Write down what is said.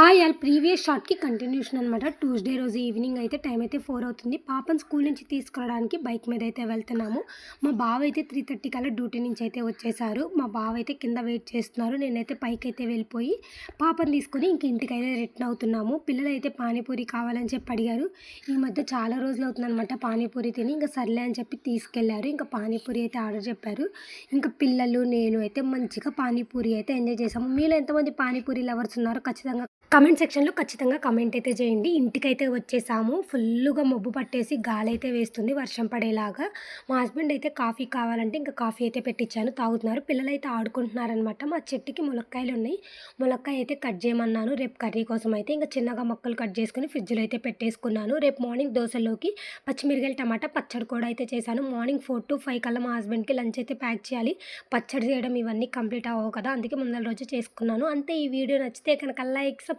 Hi all previous షార్ట్కి continuation అనమాట Tuesday రోజు ఈవినింగ్ అయితే టైం అయితే ఫోర్ అవుతుంది. పాపను స్కూల్ నుంచి తీసుకురావడానికి బైక్ మీద అయితే వెళ్తున్నాము. మా బావ అయితే త్రీ థర్టీ కల్లా డ్యూటీ నుంచి అయితే వచ్చేసారు. మా బావ అయితే కింద వెయిట్ చేస్తున్నారు. నేనైతే పైకి అయితే వెళ్ళిపోయి పాపని తీసుకొని ఇంక ఇంటికైతే రిటర్న్ అవుతున్నాము. పిల్లలు అయితే పానీపూరి కావాలని చెప్పి అడిగారు. ఈ మధ్య చాలా రోజులు అవుతుందన్నమాట పానీపూరి తిని. ఇంకా సర్లే అని చెప్పి తీసుకెళ్ళారు. ఇంకా పానీపూరి అయితే ఆర్డర్ చెప్పారు. ఇంకా పిల్లలు నేను అయితే మంచిగా పానీపూరి అయితే ఎంజాయ్ చేసాము. మీలో ఎంతమంది పానీపూరి లవర్స్ ఉన్నారో ఖచ్చితంగా కమెంట్ సెక్షన్లో ఖచ్చితంగా కమెంట్ అయితే చేయండి. ఇంటికైతే వచ్చేసాము. ఫుల్గా మబ్బు పట్టేసి గాలి అయితే వేస్తుంది వర్షం పడేలాగా. మా హస్బెండ్ అయితే కాఫీ కావాలంటే ఇంకా కాఫీ అయితే పెట్టించాను తాగుతున్నారు. పిల్లలు అయితే ఆడుకుంటున్నారనమాట మా చెట్టుకి ములక్కాయలు ఉన్నాయి. ములక్కాయ అయితే కట్ చేయమన్నాను. రేపు కర్రీ కోసం అయితే ఇంకా చిన్నగా మొక్కలు కట్ చేసుకుని ఫ్రిడ్జ్లో అయితే పెట్టేసుకున్నాను. రేపు మార్నింగ్ దోశలోకి పచ్చిమిరకాయలు టమాటా పచ్చడి కూడా అయితే చేశాను. మార్నింగ్ ఫోర్ టు ఫైవ్ కల్లా మా హస్బెండ్కి లంచ్ అయితే ప్యాక్ చేయాలి. పచ్చడి చేయడం ఇవన్నీ కంప్లీట్ అవ్వవు కదా. అందుకే ముందర రోజు చేసుకున్నాను. అంతే ఈ వీడియో నచ్చితే కనుక like